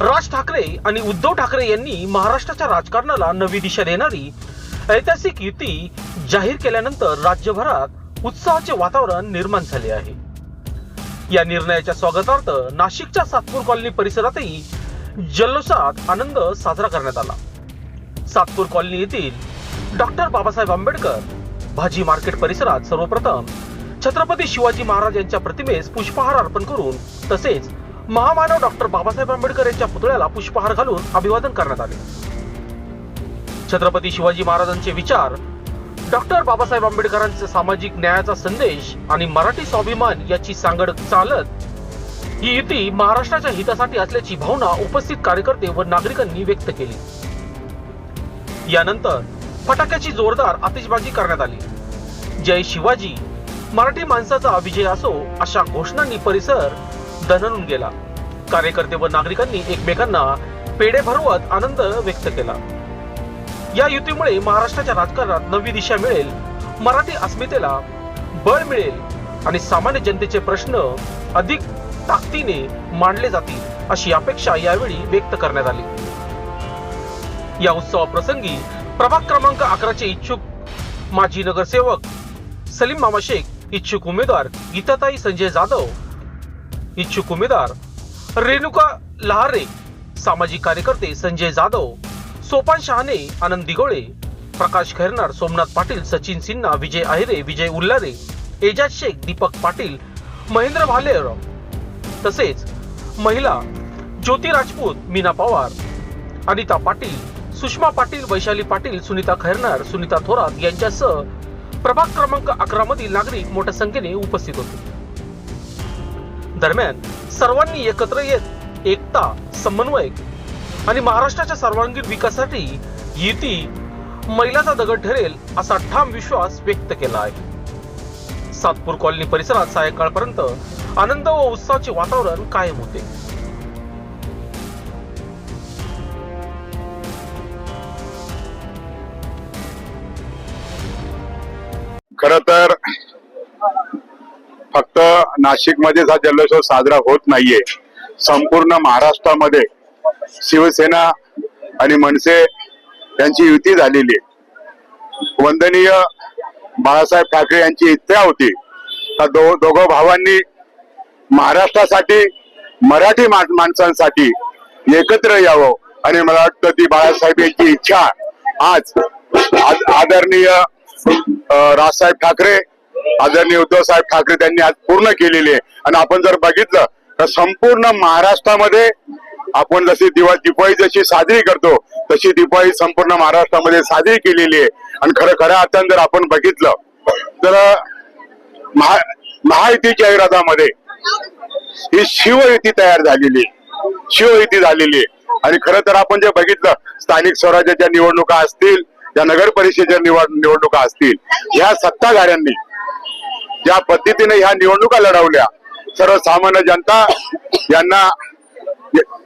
राज ठाकरे आणि उद्धव ठाकरे यांनी महाराष्ट्राच्या राजकारणाला नवी दिशा देणारी ऐतिहासिक युती जाहीर केल्यानंतर राज्यभरात उत्साहाचे वातावरण निर्माण झाले आहे. या निर्णयाच्या स्वागतार्थ नाशिकच्या सातपूर कॉलनी परिसरातही जल्लोषात आनंद साजरा करण्यात आला. सातपूर कॉलनी येथील डॉक्टर बाबासाहेब आंबेडकर भाजी मार्केट परिसरात सर्वप्रथम छत्रपती शिवाजी महाराज यांच्या प्रतिमेस पुष्पहार अर्पण करून तसेच महामानव डॉक्टर बाबासाहेब आंबेडकर यांच्या पुतळ्याला पुष्पहार घालून अभिवादन करण्यात आले. छत्रपती शिवाजी महाराजांचे विचार डॉक्टर बाबासाहेब आंबेडकरांचा सामाजिक न्यायाचा संदेश आणि मराठी स्वाभिमान याची सांगड चालत ही युती महाराष्ट्राच्या हितासाठी असल्याची भावना उपस्थित कार्यकर्ते व नागरिकांनी व्यक्त केली. यानंतर फटाक्याची जोरदार आतिषबाजी करण्यात आली. जय शिवाजी मराठी माणसाचा विजय असो अशा घोषणांनी परिसर दणनून गेला. कार्यकर्ते व नागरिकांनी एकमेकांना पेढे भरवत आनंद व्यक्त केला. या युतीमुळे महाराष्ट्राच्या राजकारणात नवी दिशा मिळेल मराठी अस्मितेला बळ मिळेल आणि सामान्य जनतेचे प्रश्न अधिक ताकदीने मांडले जातील अशी अपेक्षा यावेळी व्यक्त करण्यात आली. या उत्सवाप्रसंगी प्रभाग क्रमांक अकराचे इच्छुक माजी नगरसेवक सलीम मामा शेख इच्छुक उमेदवार गीताताई संजय जाधव इच्छुक उमेदवार रेणुका लहारे सामाजिक कार्यकर्ते संजय जाधव सोपान शहाणे आनंद दिगोळे प्रकाश खैरनार सोमनाथ पाटील सचिन सिन्हा विजय अहिरे विजय उल्लारे एजाज शेख दीपक पाटील महेंद्र भालेर तसेच महिला ज्योती राजपूत मीना पवार अनिता पाटील सुषमा पाटील वैशाली पाटील सुनीता खैरनार सुनीता थोरात यांच्यासह प्रभाग क्रमांक अकरा मधील नागरिक मोठ्या संख्येने उपस्थित होते. दरम्यान सर्वांनी एकत्र येत एकता समन्वय आणि महाराष्ट्राच्या सर्वांगीण विकासासाठी युती मैलाचा दगड ठरेल असा ठाम विश्वास व्यक्त केला आहे. सातपूर कॉलनी परिसरात सायंकाळपर्यंत आनंद व उत्साहाचे वातावरण कायम होते. खर तर फक्त नाशिकमध्येच हा जल्लोत्सव साजरा होत नाहीये. संपूर्ण महाराष्ट्रामध्ये शिवसेना आणि मनसे यांची युती झालेली आहे. वंदनीय बाळासाहेब ठाकरे यांची इच्छा होती. तर दो दोघं भावांनी महाराष्ट्रासाठी मराठी मा- माणसांसाठी एकत्र यावं आणि मला वाटतं ती बाळासाहेब यांची इच्छा आज आदरणीय राजसाहेब ठाकरे आदरणीय उद्धव साहेब ठाकरे त्यांनी आज पूर्ण केलेली आहे. आणि आपण जर बघितलं तर संपूर्ण महाराष्ट्रामध्ये आपण जशी दिवा दिपाळी जशी साजरी करतो तशी दिपाळी संपूर्ण महाराष्ट्रामध्ये साजरी केलेली आहे. आणि खरं खऱ्या अर्थानं जर आपण बघितलं तर महा महायुतीच्या विरोधामध्ये ही शिवयुती तयार झालेली आहे. शिवयुती झालेली आहे. आणि खरं तर आपण जे बघितलं स्थानिक स्वराज्याच्या निवडणुका असतील या नगर परिषदेच्या निवडणुका असतील या सत्ताधाऱ्यांनी ज्या पद्धतीने ह्या निवडणुका लढवल्या. सर्वसामान्य जनता यांना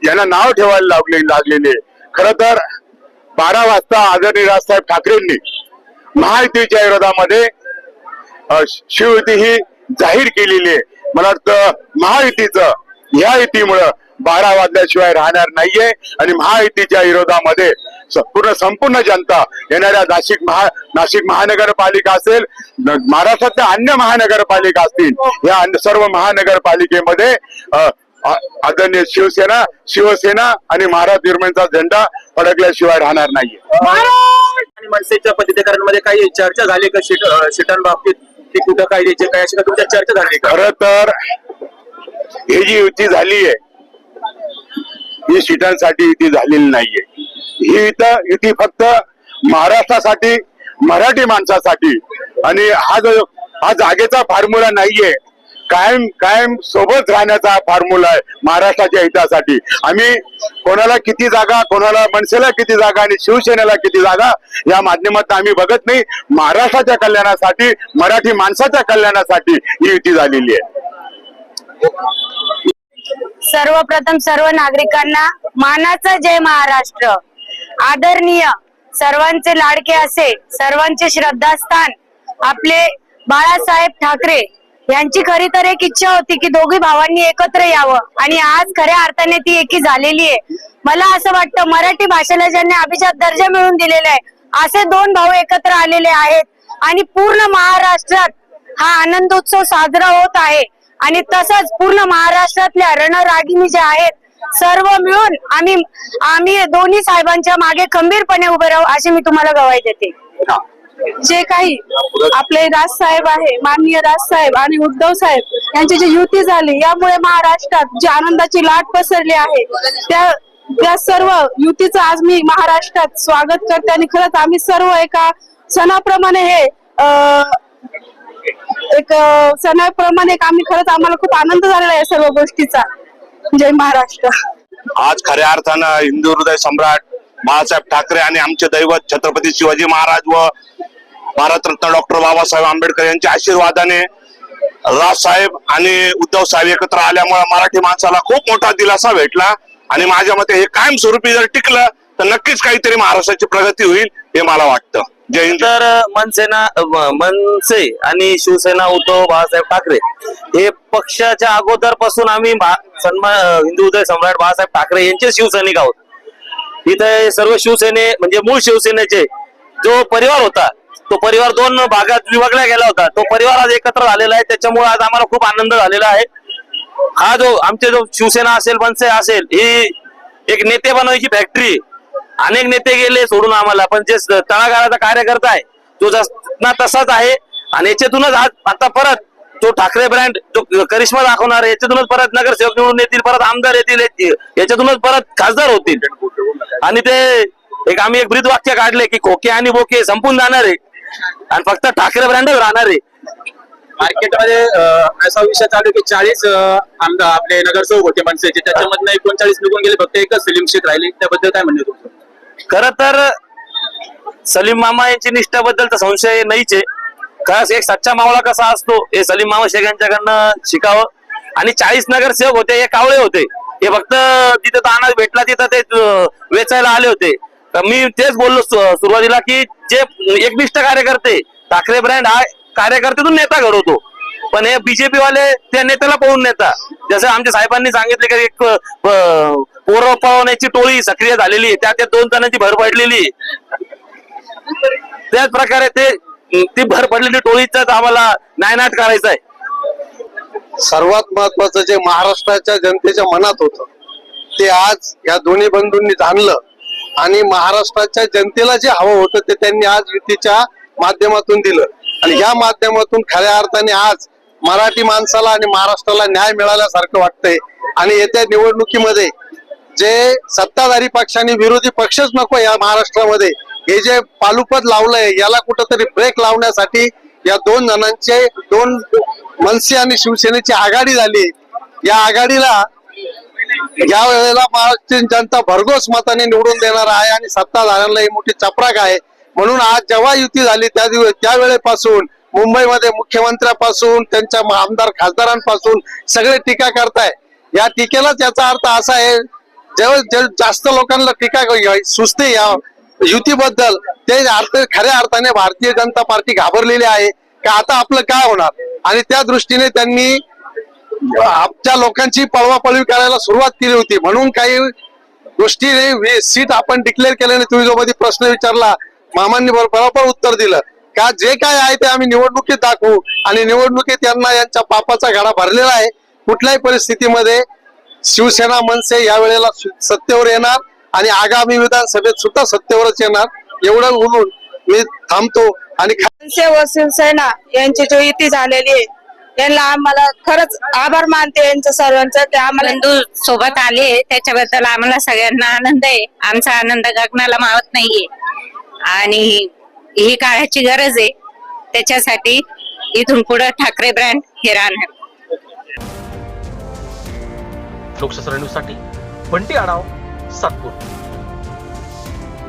यांना नाव ठेवायला लागले लागलेले. खर तर बारा वाजता आदरणीय राजसाहेब ठाकरेंनी महायुतीच्या विरोधामध्ये शिवयुती ही जाहीर केलेली आहे. मला वाटतं महायुतीचं ह्या युतीमुळं बारा वाजल्याशिवाय राहणार नाहीये. आणि महायुतीच्या विरोधामध्ये पूर्ण संपूर्ण जनता येणाऱ्या नाशिक महा नाशिक महानगरपालिका असेल महाराष्ट्रातल्या अन्य महानगरपालिका असतील या अन्य सर्व महानगरपालिकेमध्ये आदरणीय शिवसेना शिवसेना आणि महाराज निर्माणचा झेंडा फडकल्याशिवाय राहणार नाहीये. आणि मनसेच्या पद्धतीकरणामध्ये काही चर्चा झाली का सीट अं, सीटांबाबतीत की कुठं काय द्यायचे काय अशी तुमच्या चर्चा झाली खर तर ही जी युती झाली आहे ही सीटांसाठी युती झालेली नाहीये. ही इथं युती फक्त महाराष्ट्रासाठी मराठी माणसासाठी. आणि हा जो हा जागेचा फॉर्म्युला नाहीये. कायम कायम सोबत राहण्याचा हा फॉर्म्युला आहे महाराष्ट्राच्या हितासाठी. आम्ही कोणाला किती जागा कोणाला मनसेला किती जागा आणि शिवसेनेला किती जागा या माध्यमातून आम्ही बघत नाही. महाराष्ट्राच्या कल्याणासाठी मराठी माणसाच्या कल्याणासाठी ही युती झालेली आहे. सर्वप्रथम सर्व नागरिकांना मानाचा जय महाराष्ट्र. आदरणीय सर्वांचे लाडके असे सर्वांचे श्रद्धास्थान आपले बाळासाहेब ठाकरे. यांची खरी तर एक इच्छा होती की दोघी भावांनी एकत्र यावं आणि आज खऱ्या अर्थाने ती एकी झालेली आहे. मला असं वाटतं मराठी भाषेला ज्यांनी अभिजात दर्जा मिळवून दिलेला आहे असे दोन भाऊ एकत्र आलेले आहेत आणि पूर्ण महाराष्ट्रात हा आनंदोत्सव साजरा होत आहे. आणि तसंच पूर्ण महाराष्ट्रातल्या रणरागिणी ज्या आहेत सर्व मिळून आम्ही आम्ही दोन्ही साहेबांच्या मागे खंबीरपणे उभे राहू अशी मी तुम्हाला गवाही देते. जे काही आपले राजसाहेब आहे माननीय राजसाहेब आणि उद्धव साहेब यांची जी युती झाली यामुळे महाराष्ट्रात जी आनंदाची लाट पसरली आहे त्या त्या सर्व युतीचं आज मी महाराष्ट्रात स्वागत करते आणि खरंच आम्ही सर्व एका सणाप्रमाणे हे अं, एक अं, सणाप्रमाणे एक आम्ही खरंच आम्हाला खूप आनंद झालेला आहे या सर्व गोष्टीचा. जय महाराष्ट्र. आज खऱ्या अर्थानं हिंदू हृदय सम्राट बाळासाहेब ठाकरे आणि आमचे दैवत छत्रपती शिवाजी महाराज व भारतरत्न डॉक्टर बाबासाहेब आंबेडकर यांच्या आशीर्वादाने राजसाहेब आणि उद्धव साहेब एकत्र आल्यामुळे मराठी माणसाला खूप मोठा दिलासा भेटला आणि माझ्या मते हे कायमस्वरूपी जर टिकलं तर नक्कीच काहीतरी महाराष्ट्राची प्रगती होईल हे मला वाटतं. तर मनसेना मनसे आणि शिवसेना उद्धव बाळासाहेब ठाकरे हे पक्षाच्या अगोदरपासून आम्ही हिंदू उदय सम्राट बाळासाहेब ठाकरे यांचे शिवसैनिक आहोत. इथे सर्व शिवसेने म्हणजे मूळ शिवसेनेचे जो परिवार होता तो परिवार दोन भागात विभागला गेला होता. तो परिवार आज एकत्र झालेला आहे. त्याच्यामुळे आज आम्हाला खूप आनंद झालेला आहे. हा जो आमचे जो शिवसेना असेल मनसे असेल ही एक नेते बनवायची फॅक्टरी अनेक नेते गेले सोडून आम्हाला पण जे तळागाळाचा कार्यकर्ता आहे तो जस ना तसाच आहे. आणि याच्यातूनच आज आता परत तो ठाकरे ब्रँड जो करिश्मा दाखवणार आहे, याच्यातूनच परत नगरसेवक निवडून येतील परत आमदार येतील याच्यातूनच परत खासदार होतील. आणि ते एक आम्ही एक ब्रीद वाक्य काढले की खोके आणि बोके संपून जाणार आहे. आणि फक्त ठाकरे ब्रँडच राहणार आहे. मार्केटमध्ये असा विषय चालू की चाळीस आमदार आपले नगरसेवक होते मनसेचे. त्याच्यामधनं एकोणचाळीस निघून गेले फक्त एकच सलीम शीट राहिली. त्याबद्दल काय म्हणणे तुमचं? खर तर सलीम मामा यांची निष्ठाबद्दल तर संशय नाहीच आहे. खरंच एक सच्चा मावळा कसा असतो हे सलीम मामा शेख यांच्याकडनं शिकावं. आणि चाळीस नगर सेवक होते हे कावळे होते. हे फक्त जिथे ताना भेटला तिथं ते वेचायला आले होते. तर मी तेच बोललो सुरुवातीला की जे एकनिष्ठ कार्यकर्ते ठाकरे ब्रँड हा कार्यकर्त्यातून नेता घडवतो. पण हे बीजेपी वाले त्या नेत्याला पळून नेता. जसं आमच्या साहेबांनी सांगितले की एक पोरं पळवण्याची टोळी सक्रिय झालेली आहे त्या दोन जणांची भर पडलेली. त्याच प्रकारे ते ती भर पडलेली टोळीचाच आम्हाला नायनाट करायचा आहे. सर्वात महत्वाचं जे महाराष्ट्राच्या जनतेच्या मनात होतं ते आज या दोन्ही बंधूंनी जाणलं आणि महाराष्ट्राच्या जनतेला जे हवं होतं ते त्यांनी आज युतीच्या माध्यमातून दिलं. आणि या माध्यमातून खऱ्या अर्थाने आज मराठी माणसाला आणि महाराष्ट्राला न्याय मिळाल्यासारखं वाटतंय. आणि येत्या निवडणुकीमध्ये जे सत्ताधारी पक्षाने विरोधी पक्षच नको या महाराष्ट्रामध्ये. हे जे पालुपद लावलंय याला कुठंतरी ब्रेक लावण्यासाठी या दोन जणांचे दोन मनसे आणि शिवसेनेची आघाडी झाली. या आघाडीला या वेळेला महाराष्ट्रीयन जनता भरघोस मताने निवडून देणार आहे आणि सत्ताधाऱ्यांना ही मोठी चपराक आहे. म्हणून आज जेव्हा युती झाली त्या दिवस त्यावेळेपासून मुंबईमध्ये मुख्यमंत्र्यापासून त्यांच्या आमदार खासदारांपासून सगळे टीका करताय. या टीकेलाच याचा अर्थ असा आहे जेव्हा जे- जास्त लोकांना टीका क- सुचते या युतीबद्दल. ते अर्थ खऱ्या अर्थाने भारतीय जनता पार्टी घाबरलेली आहे. का आता आपलं काय होणार? आणि त्या दृष्टीने त्यांनी आपल्या लोकांची पळवापळवी करायला सुरुवात केली होती. म्हणून काही गोष्टी सीट आपण डिक्लेअर केल्याने तुम्ही जो मध्ये प्रश्न विचारला. मामांनी बरोबर उत्तर दिलं. का जे काय आहे ते आम्ही निवडणुकीत दाखवू. आणि निवडणुकीत यांना यांच्या पापाचा घडा भरलेला आहे. कुठल्याही परिस्थितीमध्ये शिवसेना मनसे या वेळेला सु- सत्तेवर येणार आणि आगामी विधानसभेत सुद्धा सत्तेवरच येणार. एवढं बोलून मी थांबतो आणि मनसे व शिवसेना यांची जो युती झालेली आहे यांना आम्हाला खरंच आभार मानते यांचं सर्वांचं. ते आम्हाला बंधू सोबत आले त्याच्याबद्दल आम्हाला सगळ्यांना आनंद आहे. आमचा आनंद गगनाला मावत नाहीये. आणि ही काळाची गरज आहे. त्याच्यासाठी इथून पुढे ठाकरे ब्रँड हे राहणार. लोकशास्त्र न्यूजसाठी बंटी आढाव सातपूर.